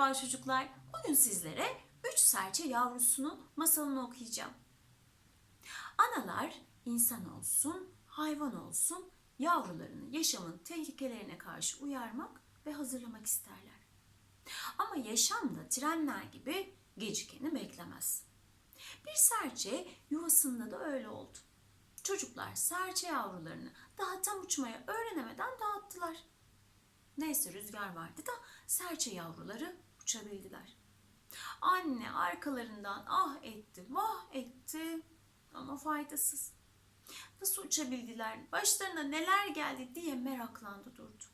Merhaba çocuklar. Bugün sizlere üç serçe yavrusunun masalını okuyacağım. Analar insan olsun, hayvan olsun yavrularını yaşamın tehlikelerine karşı uyarmak ve hazırlamak isterler. Ama yaşam da trenler gibi gecikeni beklemez. Bir serçe yuvasında da öyle oldu. Çocuklar serçe yavrularını daha tam uçmaya öğrenemeden dağıttılar. Neyse rüzgar vardı da serçe yavruları uçabildiler. Anne arkalarından ah etti, vah etti ama faydasız. Nasıl uçabildiler, başlarına neler geldi diye meraklandı durdu.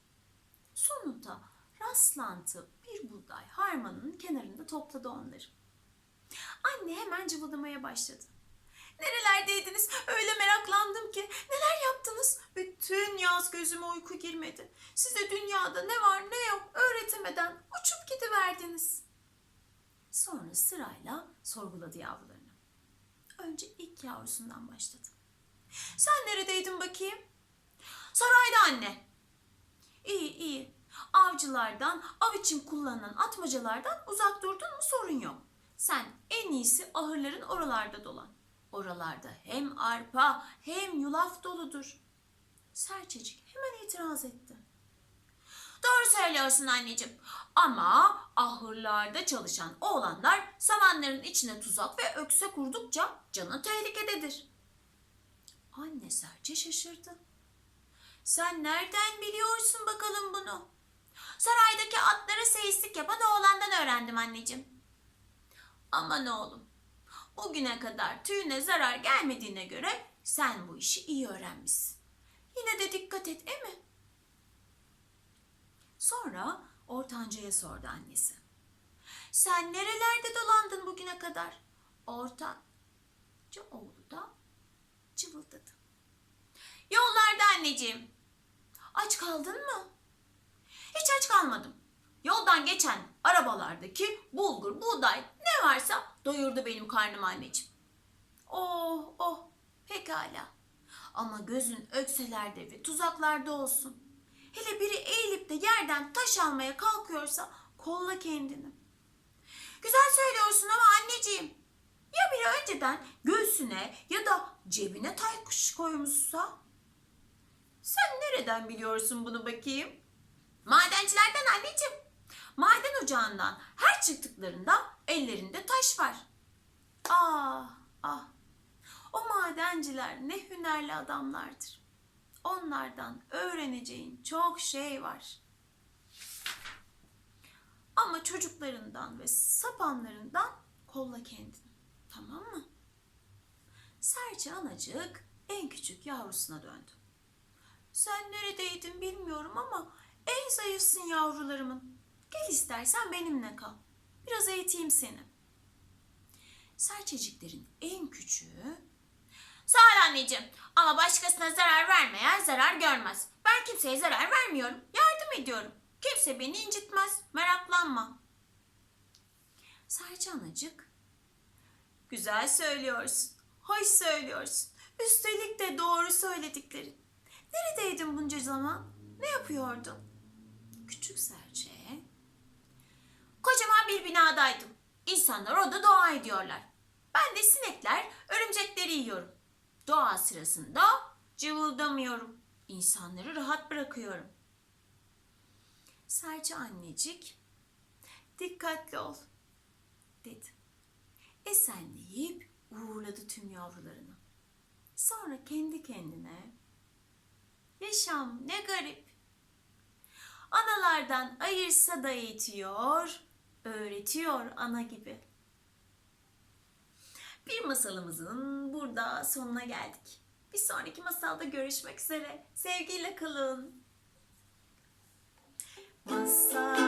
Sonunda rastlantı bir buğday harmanının kenarında topladı onları. Anne hemen cıvıldamaya başladı. Nerelerdeydiniz? Öyle meraklandım ki. Neler yaptınız? Bütün yaz gözüme uyku girmedi. Size dünyada ne var ne yok öğretemeden uçup gidiverdiniz. Sonra sırayla sorguladı yavrularını. Önce ilk yavrusundan başladı. Sen neredeydin bakayım? Sarayda anne. İyi iyi. Avcılardan, av için kullanılan atmacalardan uzak durdun mu sorun yok. Sen en iyisi ahırların oralarda dolan. Oralarda hem arpa hem yulaf doludur. Serçecik hemen itiraz etti. Doğru söylüyorsun anneciğim. Ama ahırlarda çalışan oğlanlar samanların içine tuzak ve ökse kurdukça canı tehlikededir. Anne serçe şaşırdı. Sen nereden biliyorsun bakalım bunu? Saraydaki atlara seyislik yapan oğlandan öğrendim anneciğim. Aman oğlum, bugüne kadar tüyüne zarar gelmediğine göre sen bu işi iyi öğrenmişsin. Yine de dikkat et, e mi? Sonra ortancaya sordu annesi. Sen nerelerde dolandın bugüne kadar? Ortanca oğlu da cıvıldadı. Yollarda anneciğim. Aç kaldın mı? Hiç aç kalmadım. Yoldan geçen arabalardaki bulgur, buğday ne varsa doyurdu benim karnım anneciğim. Oh oh pekala. Ama gözün ökselerde ve tuzaklarda olsun. Hele biri eğilip de yerden taş almaya kalkıyorsa kolla kendini. Güzel söylüyorsun ama anneciğim. Ya biri önceden göğsüne ya da cebine taş koymuşsa? Sen nereden biliyorsun bunu bakayım? Madencilerden anneciğim. Maden ocağından her çıktıklarında ellerinde taş var. Ah ah. O madenciler ne hünerli adamlardır. Onlardan öğreneceğin çok şey var. Ama çocuklarından ve sapanlarından kolla kendini. Tamam mı? Serçe anacık en küçük yavrusuna döndü. Sen neredeydin bilmiyorum ama en zayıfsın yavrularımın. Gel istersen benimle kal. Biraz eğiteyim seni. Serçeciklerin en küçüğü... Sağ ol anneciğim ama başkasına zarar vermeyen zarar görmez. Ben kimseye zarar vermiyorum. Yardım ediyorum. Kimse beni incitmez. Meraklanma. Serçe anacık... Güzel söylüyorsun. Hoş söylüyorsun. Üstelik de doğru söylediklerin. Neredeydin bunca zaman? Ne yapıyordun? Küçük serçe. Kocaman bir binadaydım. İnsanlar orada dua ediyorlar. Ben de sinekler, örümcekleri yiyorum. Dua sırasında cıvıldamıyorum. İnsanları rahat bırakıyorum. Serçe annecik, dikkatli ol, dedi. Esenleyip uğurladı tüm yavrularını. Sonra kendi kendine, yaşam ne garip. Analardan ayırsa da eğitiyor, öğretiyor ana gibi. Bir masalımızın burada sonuna geldik. Bir sonraki masalda görüşmek üzere. Sevgiyle kalın. Masal